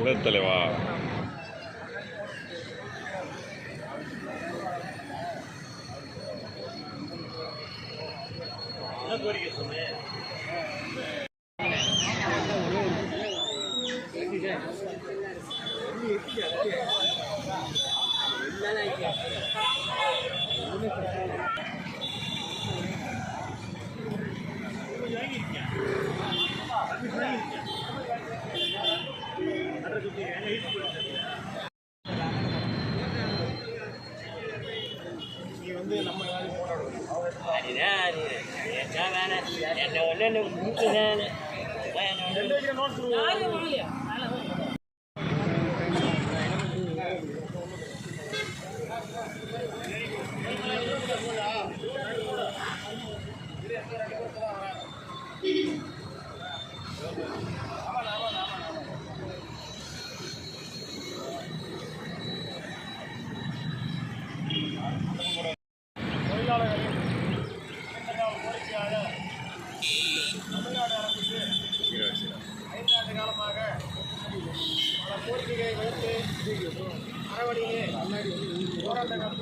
உடத்தலைவா ಒಳ್ಳೆ வைத்து அறவழியிலே போராட்டங்கள்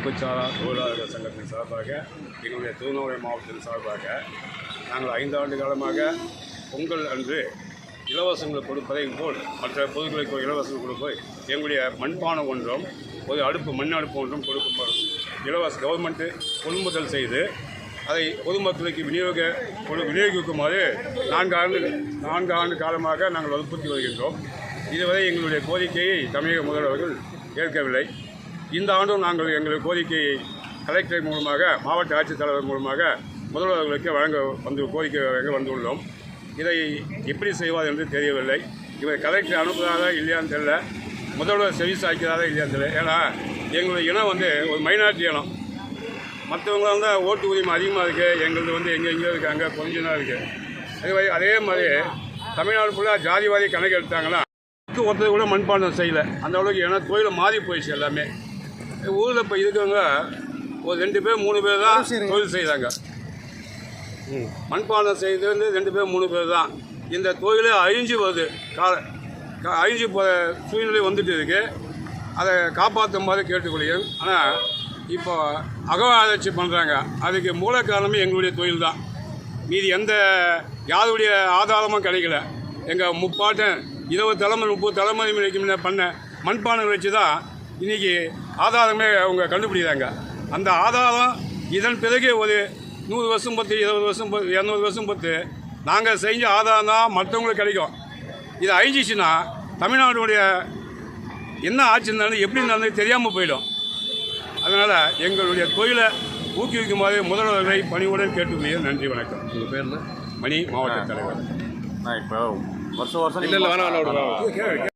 அமைப்பு சாரா தொழிலாளர்கள் சங்கத்தின் சார்பாக எங்களுடைய திருநெல்வேலி மாவட்டத்தின் சார்பாக நாங்கள் ஐந்தாண்டு காலமாக பொங்கல் அன்று இலவசங்கள் கொடுப்பதை போல் மற்ற பொதுக்களுக்கு இலவசங்கள் கொடுப்பதை எங்களுடைய மண்பானம் ஒன்றும் ஒரு அடுப்பு மண் அடுப்பு ஒன்றும் கொடுக்கப்படும். இலவச கவர்மெண்ட்டு கொள்முதல் செய்து அதை பொதுமக்களுக்கு விநியோக கொடு- விநியோகிக்குமாறு நான்கு ஆண்டு நான்கு ஆண்டு காலமாக நாங்கள் வற்புறுத்தி வருகின்றோம். இதுவரை எங்களுடைய கோரிக்கையை தமிழக முதல்வர்கள் ஏற்கவில்லை. இந்த ஆண்டும் நாங்கள் எங்களுடைய கோரிக்கையை கலெக்டர் மூலமாக மாவட்ட ஆட்சித்தலைவர் மூலமாக முதல்வர்களுக்கு வழங்க வந்து கோரிக்கை வழங்க வந்துள்ளோம். இதை எப்படி செய்வார் என்று தெரியவில்லை. இவர் கலெக்டர் அனுப்புகிறாரா இல்லையான்னு தெரியல. முதல்வர் செவி சாய்க்கிறாரா இல்லையான்னு தெரியல. ஏன்னா எங்களுடைய இனம் வந்து ஒரு மைனாரிட்டி இனம். மற்றவங்க வந்து ஓட்டு உரிமை அதிகமாக இருக்குது எங்களது வந்து எங்கே எங்கேயோ இருக்குது அங்கே கொஞ்சம் இருக்குது அதே மாதிரி அதே மாதிரி தமிழ்நாடு ஃபுல்லாக ஜாதிவாதி கணக்கு எடுத்தாங்கன்னா ஒருத்தர் கூட மண்பாண்டம் செய்யலை. அந்த அளவுக்கு ஏன்னா தொழில் மாறி போயிடுச்சு எல்லாமே. ஊரில் இப்போ இருக்கிறவங்க ஒரு ரெண்டு பேர் மூணு பேர் தான் தொழில் செய்கிறாங்க மண்பானம் செய்து வந்து ரெண்டு பேர் மூணு பேர் தான். இந்த தொழிலே அழிஞ்சு வருது. கால கா- அழிஞ்சு போகிற சூழ்நிலை வந்துட்டு இருக்கு. அதை காப்பாற்றுமாறு கேட்டுக்கொள்கிறேன். ஆனால் இப்போ அகவாராய்ச்சி பண்ணுறாங்க அதுக்கு மூல காரணமே எங்களுடைய தொழில் தான். மீதி எந்த யாருடைய ஆதாரமும் கிடைக்கல. எங்கள் முப்பாட்டன் இருபது தலைமுறை முப்பது தலைமுறை முன்ன பண்ண மண்பானை வச்சு தான் இன்றைக்கி ஆதாரமே அவங்க கண்டுபிடிக்கிறாங்க. அந்த ஆதாரம் இதன் பிறகு ஒரு நூறு வருஷம் பத்து இருபது வருஷம் பத்து இரநூறு வருஷம் பத்து நாங்கள் செஞ்ச ஆதாரம் தான் மற்றவங்களுக்கு கிடைக்கும். இது அழிஞ்சிச்சுன்னா தமிழ்நாடுடைய என்ன ஆட்சி நடந்து எப்படி நடந்தது தெரியாமல் போயிடும். அதனால் எங்களுடைய தொழிலை ஊக்குவிக்குமாறு முதல்வர்களை பணிவுடன் கேட்டுக்கொள்கிறேன். நன்றி வணக்கம். உங்கள் பேர்ல மணி மாவட்ட தலைவர். நான் இப்போ வருஷம் வருஷம் இல்ல இல்ல வேணாம்